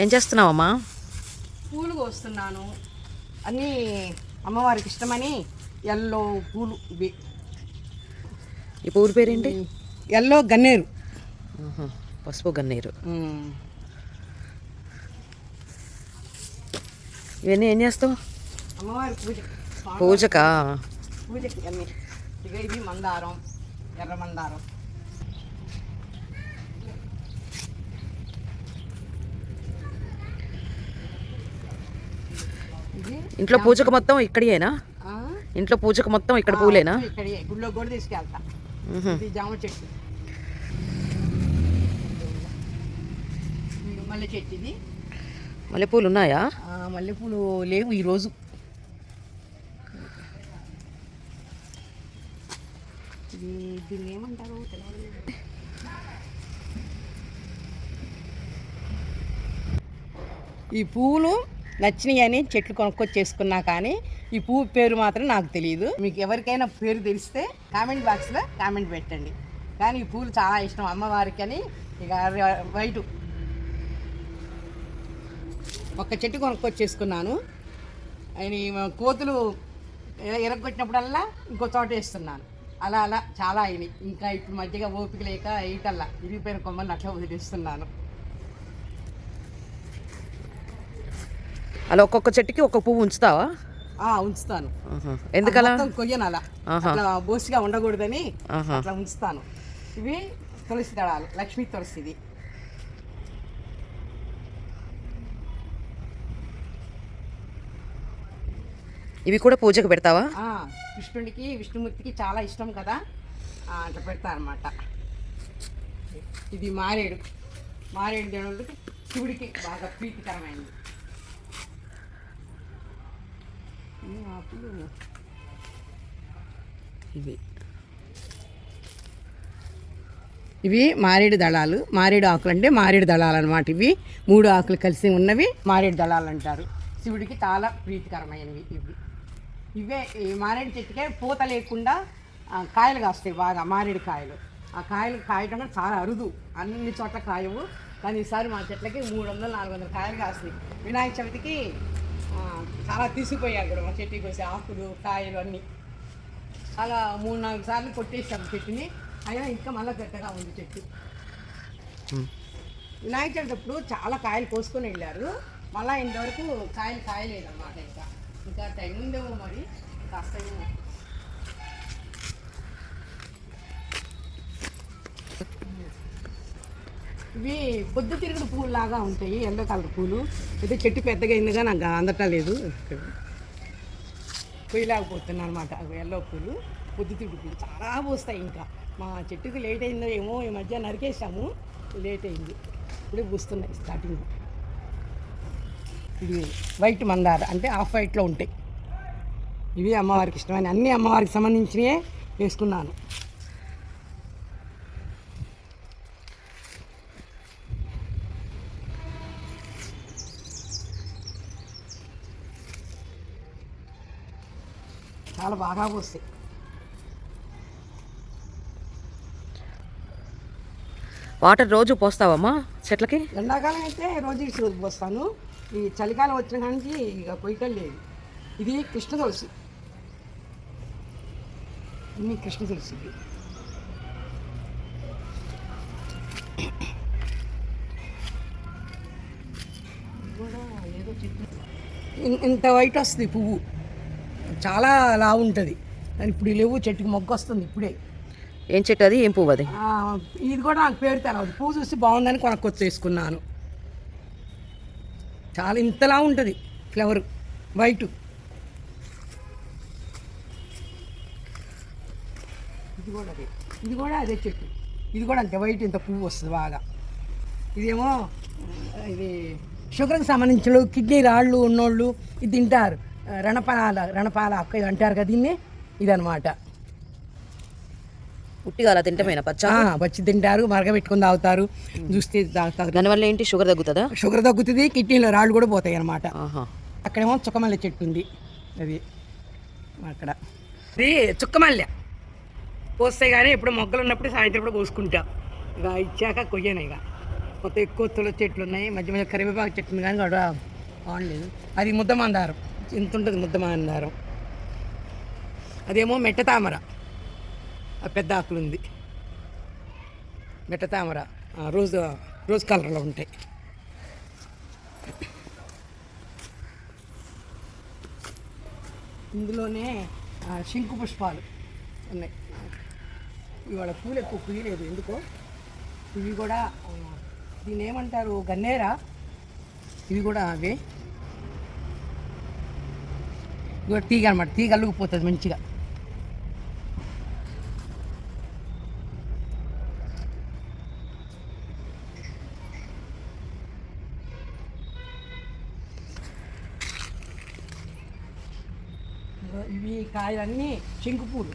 ఏం చేస్తున్నావమ్మా? పూలు కోస్తున్నాను. అన్నీ అమ్మవారికి ఇష్టమని ఎల్లో పూలు ఇవి. ఈ పువ్వుల పేరేంటి? ఎల్లో గన్నేరు. పసుపు గన్నేరు. ఇవన్నీ ఏం చేస్తావు? అమ్మవారి పూజ. పూజకా? పూజకి ఇది మందారం ఎర్ర మందారం. ఇంట్లో పూజకు మొత్తం ఇక్కడియేనా? ఆ, ఇంట్లో పూజకు మొత్తం ఇక్కడ పూలేనా? ఇక్కడ గుళ్ళో కూడా తీసుకెళ్తా. జామ చెట్టు. మల్లె చెట్టు ఇది. మల్లెపూలు ఉన్నాయా? మల్లెపూలు లేవు ఈరోజు. దీన్ని ఏమంటారు. ఈ పువ్వులు నచ్చినాయి చెట్లు కొనుక్కొచ్చేసుకున్నా కానీ ఈ పువ్వు పేరు మాత్రం నాకు తెలియదు మీకు ఎవరికైనా పేరు తెలిస్తే కామెంట్ బాక్స్లో కామెంట్ పెట్టండి. కానీ ఈ పూలు చాలా ఇష్టం అమ్మవారికి అని ఇక ర- వైటు ఒక చెట్టు కొనుక్కొచ్చేసుకున్నాను ఆయన కోతులు ఎరగొట్టినప్పుడల్లా ఇంకో చోట వేస్తున్నాను. అలా అలా చాలా అయినాయి. ఇంకా ఇప్పుడు మధ్యగా ఓపిక లేక వేయటల్లా ఇరిగిపోయిన కొమ్మలు అట్లా వదిలేస్తున్నాను. అలా ఒక్కొక్క చెట్టుకి ఒక్కొక్క పువ్వు ఉంచుతావా? ఆ, ఉంచుతాను. ఎందుకలా? కొయ్యను అలా. అట్లా బోసిగా ఉండకూడదని. అట్లా ఉంచుతాను. ఇవి తులసి దళాలు లక్ష్మీ తులసి ఇది ఇవి కూడా పూజకు పెడతావా? ఆ, కృష్ణుడికి విష్ణుమూర్తికి చాలా ఇష్టం కదా. అట్లా పెడతా అనమాట ఇది మారేడు. మారేడు దేవుడికి శివుడికి బాగా ప్రీతికరమైనది ఈ ఆకులు ఇవి. ఇవి మారేడు దళాలు. మారేడు ఆకులు అంటే మారేడు దళాలు అనమాట ఇవి. మూడు ఆకులు కలిసి ఉన్నవి మారేడు దళాలు అంటారు. శివుడికి చాలా ప్రీతికరమైనవి ఇవి. ఇవే ఈ మారేడు చెట్టుకే పూత లేకుండా కాయలు కాస్తాయి బాగా మారేడు కాయలు. ఆ కాయలు కాయటం కూడా చాలా అరుదు. అన్ని చోట్ల కాయవు. కానీ ఈసారి మా చెట్లకి మూడు వందలు నాలుగు వందల కాయలు కాస్తాయి. వినాయక చవితికి చాలా తీసుకుపోయారు కూడా మా చెట్టుకి వచ్చే ఆకులు కాయలు అన్నీ. అలా మూడు నాలుగు సార్లు కొట్టేసాం చెట్టుని. అయినా ఇంకా మళ్ళీ గట్టగా ఉంది చెట్టు. వినాయక చవితి అప్పుడు చాలా కాయలు కోసుకొని వెళ్ళారు. మళ్ళీ ఇంతవరకు కాయలు కాయలేదన్నమాట ఇంకా. ఇంకా టైం ఉందేమో మరి. కాస్త ఇవి పొద్దు తిరుగుడు పూలు లాగా ఉంటాయి ఎల్లో కలర్ పూలు. అయితే చెట్టు పెద్దగా అయిందిగా నాకు అందటం లేదు. కొయ్యలేకపోతున్నాను అనమాట ఎల్లో పూలు పొద్దు తిరుగుడు పూలు. చాలా పూస్తాయి ఇంకా. మా చెట్టుకి లేట్ అయిందో ఏమో ఈ మధ్య నరికేసాము లేట్ అయింది. ఇప్పుడే పూస్తున్నాయి స్టార్టింగ్ ఇది వైట్ మందార అంటే ఆఫ్ వైట్లో ఉంటాయి. ఇవి అమ్మవారికి ఇష్టమైన అన్ని అమ్మవారికి సంబంధించినవే వేసుకున్నాను. చాలా బాగా పూస్తాయి. వాటర్ రోజు పోస్తావమ్మా చెట్లకి? ఎండాకాలం అయితే రోజు ఇటు రోజు పోస్తాను. ఈ చలికాలం వచ్చిన కాడ నుంచి ఇక పొయ్యటం లేదు ఇది కృష్ణ తులసి. ఇన్ని కృష్ణ తులసి. ఇంత వైట్ వస్తుంది పువ్వు. చాలా లావు ఉంటుంది. కానీ ఇప్పుడు లేవు చెట్టుకి మొగ్గ వస్తుంది ఇప్పుడే. ఏం చెట్టు అది? ఏం పువ్వు అది? ఇది కూడా నాకు పేరు తెలవదు. పువ్వు చూసి బాగుందని కొనుక్కొచ్చి వేసుకున్నాను చాలా ఇంతలా ఉంటుంది ఫ్లవర్ వైట్. ఇది కూడా అదే. ఇది కూడా అదే చెట్టు. ఇది కూడా అంతే వైట్ ఇంత పువ్వు వస్తుంది బాగా. ఇదేమో ఇది షుగర్కి సంబంధించిన కిడ్నీ రాళ్ళు ఉన్నోళ్ళు ఇది తింటారు. రణపాల రణపాల అక్క ఇది అంటారు కదా దీన్ని? ఇదనమాట ఉట్టిగా అలా తింటమేనా పచ్చ? ఆ, వచ్చి తింటారు మరగబెట్టుకుని తాగుతారు చూస్తే తాగుతారు. దానివల్ల ఏంటి? షుగర్ తగ్గుతుందా? షుగర్ తగ్గుతుంది కిడ్నీలో రాళ్ళు కూడా పోతాయి అన్నమాట. ఆహా. అక్కడేమో చుక్కమల్లె చెట్టు ఉంది. అది అక్కడ. ఇది చుక్కమల్లె. పోస్తే కానీ ఇప్పుడు మొగ్గలు ఉన్నప్పుడు సాయంత్రం కూడా కోసుకుంటా. ఇక ఇచ్చాక కొయ్యను ఇక. మొత్తం ఎక్కువ తులసి చెట్లు ఉన్నాయి మధ్య మధ్య కరివేపాకు చెట్లు ఉంది కానీ కూడా బాగుండలేదు అది ముద్ద మందారం ఇంత ఉంటుంది ముద్ద మందారం అదేమో మెట్ట తామర. ఆ పెద్ద ఆకులు ఉంది. మెట్ట తామర. రోజు రోజ్ కలర్లో ఉంటాయి. ఇందులోనే శంకు పుష్పాలు ఉన్నాయి. ఇవాళ పూలు ఎక్కువ పూయలేదు. ఎందుకో? ఇవి కూడా దీని దీన్ని ఏమంటారు? గన్నేరా? ఇవి కూడా అవే. తీగ అనమాట తీగ అల్లుకుపోతుంది మంచిగా. ఇవి కాయలన్నీ శంకుపూలు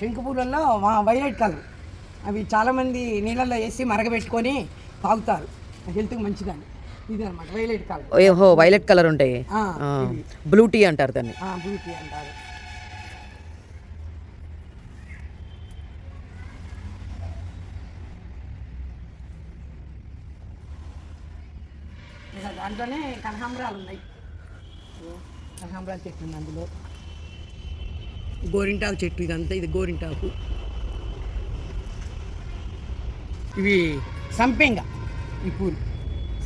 శంకుపూలలో మా వైలెట్ కలర్. అవి చాలామంది నీళ్ళల్లో వేసి మరగబెట్టుకొని తాగుతారు. హెల్త్కి మంచిదని. ఓహో వైలెట్ కలర్ ఉంటాయి. బ్లూ టీ అంటారు దాన్ని. బ్యూటీ అంటారు. ఇక దాంట్లోనే కనకాంబరాలు ఉన్నాయి. కనకాంబరాల చెట్టు ఉంది అందులో. గోరింటాకు చెట్టు ఇదంతా ఇది గోరింటాకు. ఇవి సంపెంగ ఈ పూలు.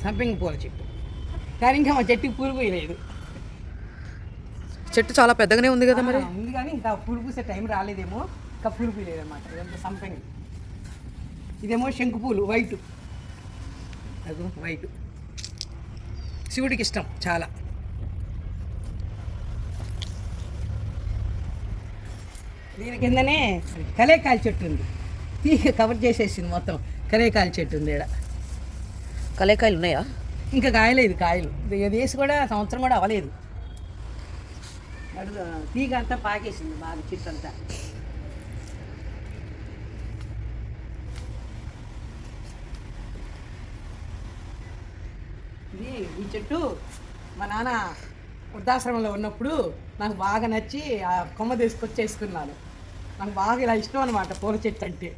సంపెంగ పూల చెట్టు. కానీ ఇంకా మా చెట్టుకి పూలు పోయలేదు చెట్టు చాలా పెద్దగానే ఉంది కదా మరి? ఉంది కానీ ఇంకా పూలు పూసే టైం రాలేదేమో. ఇంకా పూలు పూయలేదు అనమాట ఇదంతా సంపెంగి. ఇదేమో శంకు పూలు వైట్. అదో వైట్. శివుడికి ఇష్టం చాలా. దీని కిందనే కలేకాయల చెట్టు ఉంది. తీగ కవర్ చేసేసింది మొత్తం. కలేకాయల చెట్టు ఉంది ఇక్కడ కలేకాయలు ఉన్నాయా? ఇంకా కాయలేదు కాయలు. ఇది వేసి కూడా సంవత్సరం కూడా అవ్వలేదు. అడుగు తీగ అంతా పాకేసింది బాగా చెట్టు అంతా. ఇది ఈ చెట్టు మా నాన్న వృద్ధాశ్రమంలో ఉన్నప్పుడు నాకు బాగా నచ్చి ఆ కొమ్మ తీసుకొచ్చేసుకున్నాను నాకు బాగా ఇలా ఇష్టం అనమాట పూల చెట్టు అంటే.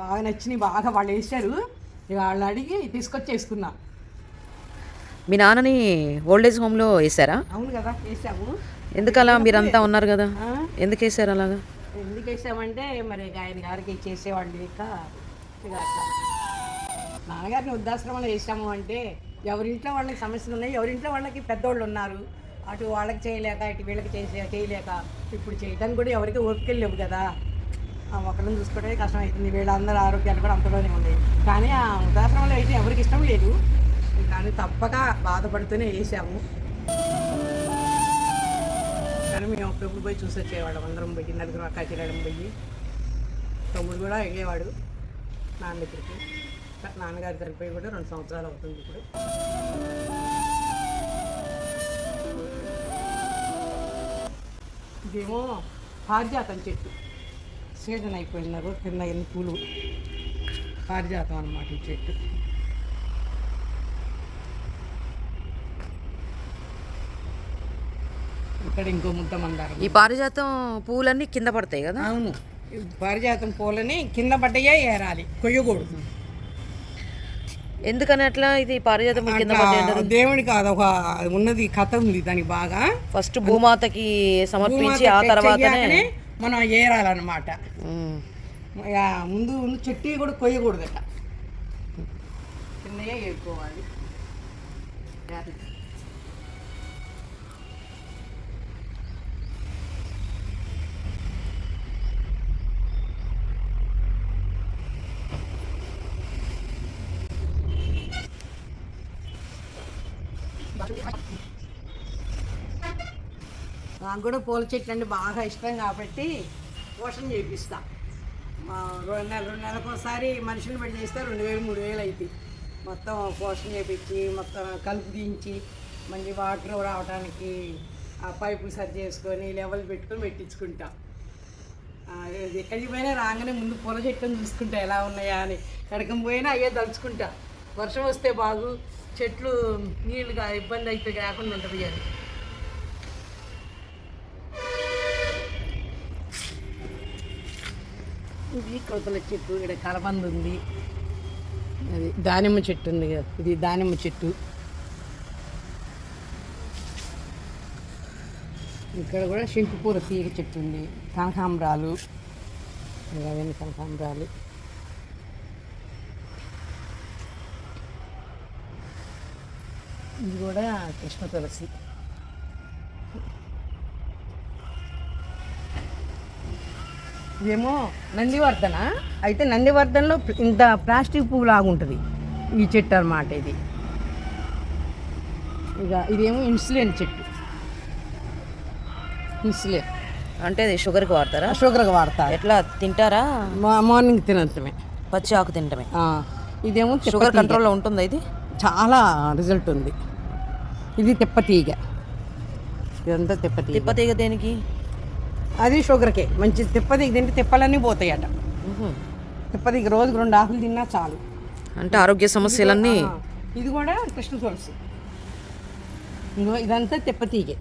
బాగా నచ్చి బాగా వాళ్ళు వేశారు. ఇక వాళ్ళని అడిగి తీసుకొచ్చేసుకున్నా. మీ నాన్నని ఓల్డేజ్ హోమ్లో వేసారా అవును కదా వేసాము ఎందుకలా మీరంతా ఉన్నారు కదా? ఎందుకు వేసారు అలాగా? ఎందుకు వేసామంటే మరి ఆయన గారికి చేసేవాళ్ళు లేక ఇక అట్లా. నాన్నగారిని వృద్ధాశ్రమంలో వేసాము అంటే ఎవరింట్లో వాళ్ళకి సమస్యలు ఉన్నాయి ఎవరింట్లో వాళ్ళకి పెద్దోళ్ళు ఉన్నారు. అటు వాళ్ళకి చేయలేక ఇటు వీళ్ళకి చేసే చేయలేక ఇప్పుడు చేయడానికి కూడా ఎవరికి ఓపికలు లేవు కదా. ఒకరిని చూసుకోవడమే కష్టం అవుతుంది వీళ్ళందరూ ఆరోగ్యాలు కూడా అంతలోనే ఉన్నాయి. కానీ ఆ వృద్ధాశ్రమంలో అయితే ఎవరికి ఇష్టం లేదు. కానీ తప్పక బాధపడుతూనే వేసాము. కానీ మేము అప్పుడప్పుడు పోయి చూసి వచ్చేవాళ్ళం. అందరం పోయి నలుగురు అక్క తిరగడం పోయి. తమ్ముడు కూడా వెళ్ళేవాడు నాన్న దగ్గరికి. నాన్నగారి చనిపోయి కూడా రెండు సంవత్సరాలు అవుతుంది ఇప్పుడు. ఇదేమో పారిజాతం చెట్టు. సీజన్ అయిపోయినారు కింద ఎన్ని పూలు పారిజాతం అన్నమాట ఈ చెట్టు. ఇక్కడ ఇంకో ముద్ద మందారం ఈ పారిజాతం పువ్వులన్నీ కింద పడతాయి కదా? అవును. పారిజాతం పూలని కింద పడ్డయే ఏరాలి కొయ్యకూడదు. ఎందుకని అట్లా ఇది పారిజాతం కింద దేవుడికి అదొక ఉన్నది కథ ఉంది దానికి బాగా. ఫస్ట్ భూమాతకి సమర్పించి ఆ తర్వాతనే చెయ్యగానే మనం ఏరాలన్నమాట. ముందు ముందు చెట్టు కూడా కొయ్యకూడదట. కిందయే ఏరుకోవాలి. నాకు కూడా పూల చెట్లు అంటే బాగా ఇష్టం కాబట్టి పోషణ చేపిస్తా. మా రెండు నెలలు రెండు నెలలకు ఒకసారి మనుషులు పెట్టి చేస్తే రెండు వేలు మూడు వేలు అవుతాయి మొత్తం పోషణ చేపించి మొత్తం కలుపు దించి మంచి వాటర్ రావడానికి ఆ పైపులు సరి చేసుకొని లెవెల్ పెట్టుకొని పెట్టించుకుంటా. ఎక్కడికి పోయినా రాగానే ముందు పూల చెట్లను చూసుకుంటా ఎలా ఉన్నాయా అని. ఎక్కడికి పోయినా అయ్యే తలుచుకుంటా. వర్షం వస్తే బాగు చెట్లు నీళ్ళుగా ఇబ్బంది అయితే కాకుండా ఉంటుంది అని ఇది కొలతల చెట్టు ఇక్కడ కలబంద ఉంది. అది దానిమ్మ చెట్టు ఉంది కదా ఇది దానిమ్మ చెట్టు. ఇక్కడ కూడా శంకుపూర తీగ చెట్టు ఉంది. కనకాంబరాలు. అవన్నీ కనకాంబరాలు. ఇది కూడా కృష్ణ తులసి. ఇదేమో నందివర్ధన. అయితే నందివర్ధనలో ఇంత ప్లాస్టిక్ పువ్వు లాగుంటుంది. ఈ చెట్టు అన్నమాట ఇది. ఇక ఇదేమో ఇన్సులిన్ చెట్టు. ఇన్సులిన్. అంటే అది షుగర్కి వాడతారా? షుగర్గా వాడతారు ఎట్లా తింటారా? మా- మార్నింగ్ తినటమే పచ్చి ఆకు తింటమే. ఆ, ఇదేమో షుగర్. కంట్రోల్లో ఉంటుందా ఇది? చాలా రిజల్ట్ ఉంది. ఇది తిప్పతీగ. ఇదంతా తిప్పతీగ. తిప్పతీగ దేనికి? అది షుగర్కే. మంచి తిప్పతీగ తింటే తిప్పలన్నీ పోతాయట. ఉహు. తిప్పతీగ రోజుకు రెండు ఆకులు తిన్నా చాలు. అంటే ఆరోగ్య సమస్యలన్నీ ఇది కూడా కృష్ణ తులసి. ఇంకో ఇదంతా తిప్పతీగే.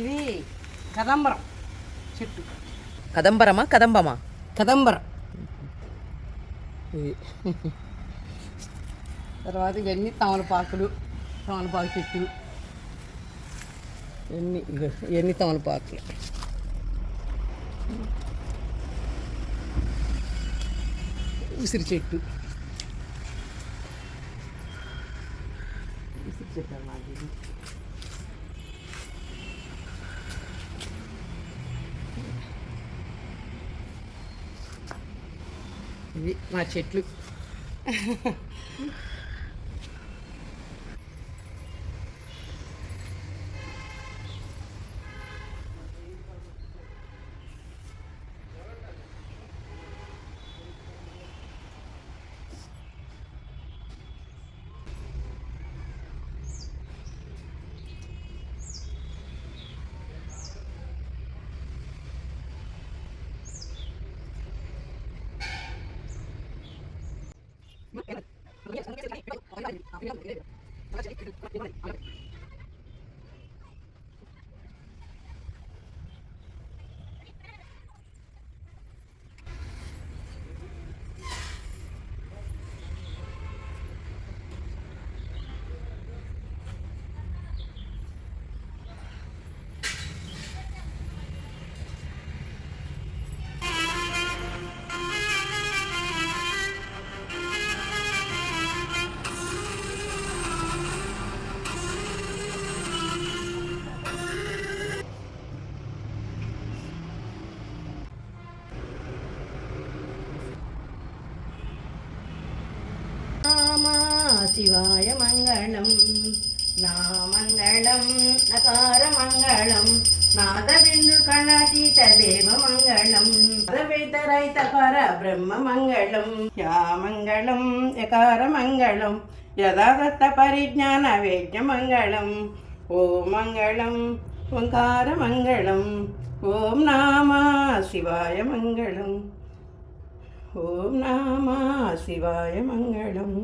ఇది కదంబరం చెట్టు. కదంబరమా కదంబమా? కదంబరం. ఇది. తర్వాత ఇవన్నీ తమలపాకులు తమలపాకు చెట్టు. ఇగో ఇవన్నీ తమలపాకులు? ఉసిరి చెట్టు. ఉసిరి చెట్టు అన్నమాట ఇది. ఇవి మా చెట్లు. ಕಾಫಿ ಅಂತ ಹೇಳಿದ್ರು ಅದಕ್ಕೆ ಕಾಫಿ ಮಾಡಿ ಆಗಲಿ நமச்சிவாய மங்களம் நாமங்களம் நகாரமங்களம் நாதவிந்து கணாதீத தேவமங்களம் வைத்த ரைத்த பர பிரம்மமங்களம் யாமங்களம் யகாரமங்களம் யதாகத்த பரிஜான வேஜமங்களம் ஓமங்களம் ஓங்காரமங்களம் ஓம் நாமா சிவாய மங்களம் ஓம் நாமா சிவாய மங்களம்.